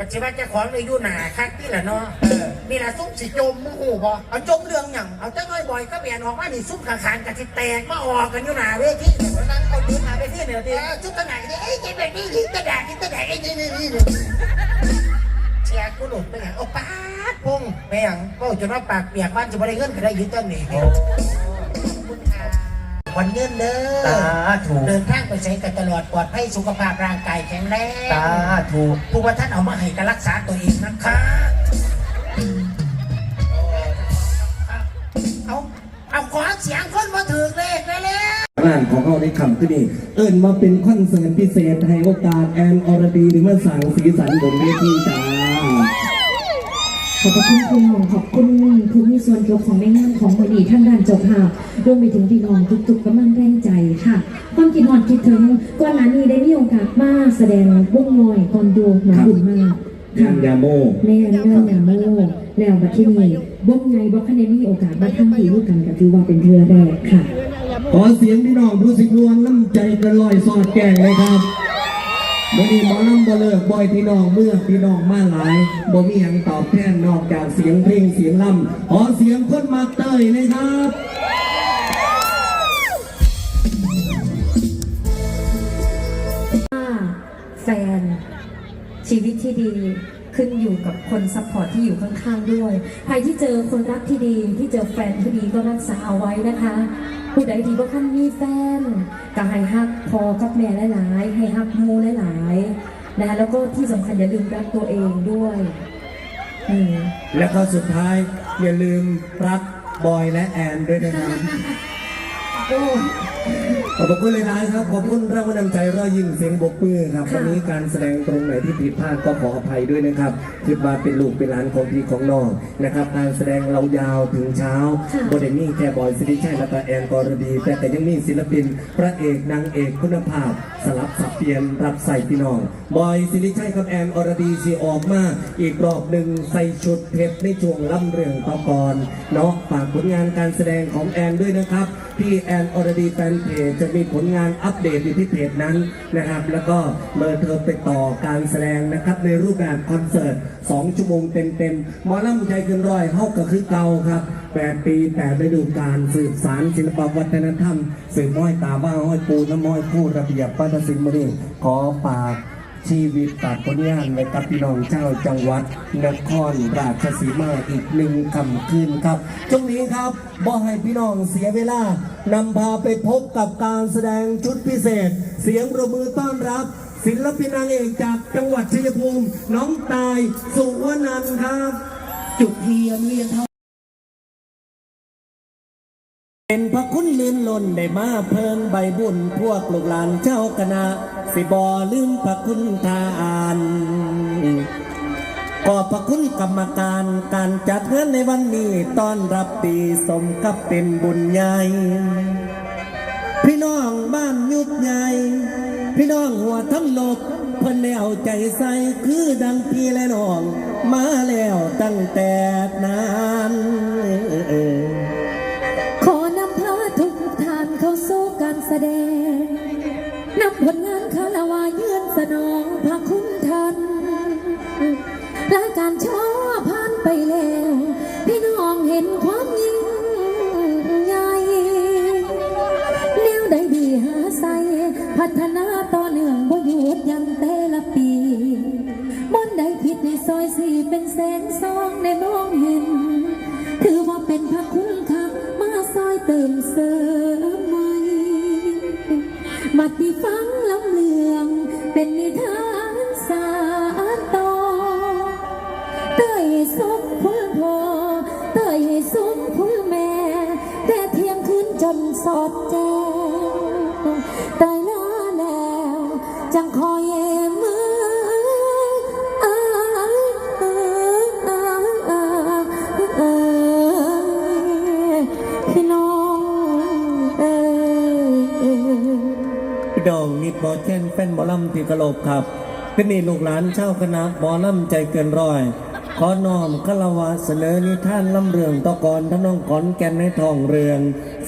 ปัจจุบันเจะของเลยอยู่หนาคักที่ละเนาะเออนี่ละซุ่มสิจมมึงหูบ่เอาจมเรื่องหยังเอาเจ้าน้อยบ่อยก็เปลี่ยนออกมานี่ซุ่มขางขานกับที่แตกมาออกกันอยู่หนาเวทีเนี่ยมานั่งเอาดินมาเวทีเนี่ยทีเออชุดตะไหนเนี่ยเอ้ยจะแบบนี้ยิงตะแดกยิงตะแดกไอ้นี่นี่นี่เชียร์กูหลุดไปไหนโอ้ป้าดพงไม่หยังก็จนว่าปากเปียกบ้านจะไม่ได้เงินก็ได้ยืนต้นนี่ วันเงินเด้ตาอถูกเดินทางไปใช้กันตลอดปลอดภัยสุขภาพร่างกายแข็งแรงตาถูกผู้ว่าท่านเอามาให้การรักษาตัวเองนะคะเอาเอาขอเสียงคนมาถือเลขเลยเลยงานของเราในคำที่นี่เอิญมาเป็นคอนเสิร์ตพิเศษให้โอกาสแอนอรดีหรือมาสั่งสีสันบนเวทีจ้า ขอบพระคุณคุณหมอขอบคุณผู้มีส่วนเกี่ยวของในงานของมือดีท่านด้านเจ้าภาพรวมไปถึงพี่น้องทุกๆกำลังแรงใจค่ะความคิดหอดคิดถึงก่อนหน้านี้ได้มีโอกาสมาแสดงวงลอยตอนดูหนังบุญมากงานยาโมแม่เรื่องยาโมแล้วบัดที่นี่วงไงบ่คันได้มีโอกาสมาทำดีด้วยกันก็ถือว่าเป็นเรือแรกค่ะขอเสียงพี่น้องผู้สิบรวมน้ำใจกระลอยสอดแก่งเลยครับ มื่อนี้หมอลำบ่เลิกบ่อยพี่น้องเมื่อพี่น้องมาหลายบ่มีหยังตอบแทนนอกจากเสียงเพลงเสียงลำขอเสียงคนมาเตยเลยครับถ้าแฟน ชีวิตที่ดีขึ้นอยู่กับคนซัพพอร์ตที่อยู่ข้างๆด้วย ใครที่เจอคนรักที่ดี ที่เจอแฟนที่ดีก็รักษาเอาไว้นะคะ ผู้ใดที่ว่าท่านมีแฟนก็ให้ฮักพอกับแม่หลายๆให้ฮักมูหลายๆนะคะแล้วก็ที่สำคัญอย่าลืมรักตัวเองด้วยอืม และก็สุดท้ายอย่าลืมรักบอยและแอนด้วยนะครับ ขอบคุณเลยนะครับ ขอบคุณรางวัลนำใจรอยยิ้มเสียงบกมือครับค่ะวันนี้การแสดงตรงไหนที่ผิดพลาดก็ขออภัยด้วยนะครับคิดว่าเป็นลูกเป็นหลานของพี่ของน้องนะครับ การแสดงเรายาวถึงเช้าบนเดมี่แค่บอยสิริชัยและก็แอนกอรดี แต่แต่ยังมีศิลปิน พระเอกนางเอกคุณภาพ สลับสับเปลี่ยนรับใส่พี่น้องบอยสิริชัยกับแอนอรดีสีออกมาอีกรอบหนึ่งใส่ชุดเพชรในช่วงล่ำเรื่องต่อก่อนเนาะฝากผลงานการแสดงของแอนด้วยนะครับ พี่แอนอรดีแฟนเพจจะมีผลงานอัปเดตอยู่ที่เพจนั้นนะครับ แล้วก็เบอร์เธอไปต่อการแสดงนะครับ ในรูปแบบคอนเสิร์ต 2 ชั่วโมงเต็มๆหมอลำใจเกินร้อยเท่ากับคือเก่าครับ 8 ปี 8 ฤดูกาลสืบสารศิลปวัฒนธรรมสืบห้อยตาบ้าห้อยปูน้ำห้อยคู่ระเบียบปัตสินมรีขอฝาก ชีวิตตัดผลงานไว้กับพี่น้องเจ้าจังหวัดนครราชสีมาอีกหนึ่งคำคืนครับช่วงนี้ครับบ่ให้พี่น้องเสียเวลานำพาไปพบกับการแสดงชุดพิเศษ เสียงประมือต้อนรับ ศิลปินนางเอกจากจังหวัดชัยภูมิน้องตายสุวรรณันครับ จุดเทียนเรียนเท่า เป็นพระคุณลื่นล้นได้มาเพิ่งใบบุญพวกลูกหลานเจ้าคณะสิบอลืมพระคุณทานขอพระคุณกรรมการการจัดงานในวันนี้ต้อนรับปีสมกับเป็นบุญใหญ่ พี่น้องบ้านยุบใหญ่ พี่น้องหัวทั้งลบเพิ่นได้เอาใจใส่คือดังพี่และน้อง มาแล้วตั้งแต่นาน นำผลงานคาราวาเยือนสนองพระคุณท่านรายการช่อผ่านไปแล้ว พี่น้องเห็นความยิ่งใหญ่แนวใดดีหาใสพัฒนาต่อเนื่องบ่หยุดยันแต่ละปีบนใดผิดในซอยสี่เป็นแสงสองในมองเห็น ถือว่าเป็นพระคุณค่ะมาซอยเติมเสริม มาที่ฟังลำเลือง เป็นนิทานสารต่อเตยสมคุณพ่อเตยสมคุณแม่ แต่เที่ยงคืนจนสอดแจ้งเตยละแล้ว จังคอย ดองนิดบอเช่นเป็นหมอลำที่กะโหลกครับเป็นนี่ลูกหลานเช่าคณะหมอลำใจเกินร้อย ขอน้อมคาวะเสนอนิท่านลำเรืองตะกอนทำนองขอนแก่นในทองเรือง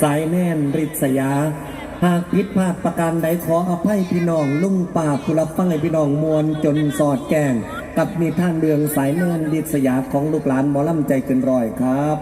สายแน่นริษยา หากผิดพลาดประการใดขออภัยพี่น้องลุงป่าบผู้รับฟังให้พี่น้องมวลจนสอดแกงกับนิท่านเรืองสายเนินดิษยาของลูกหลานหมอลำใจเกินร้อยครับ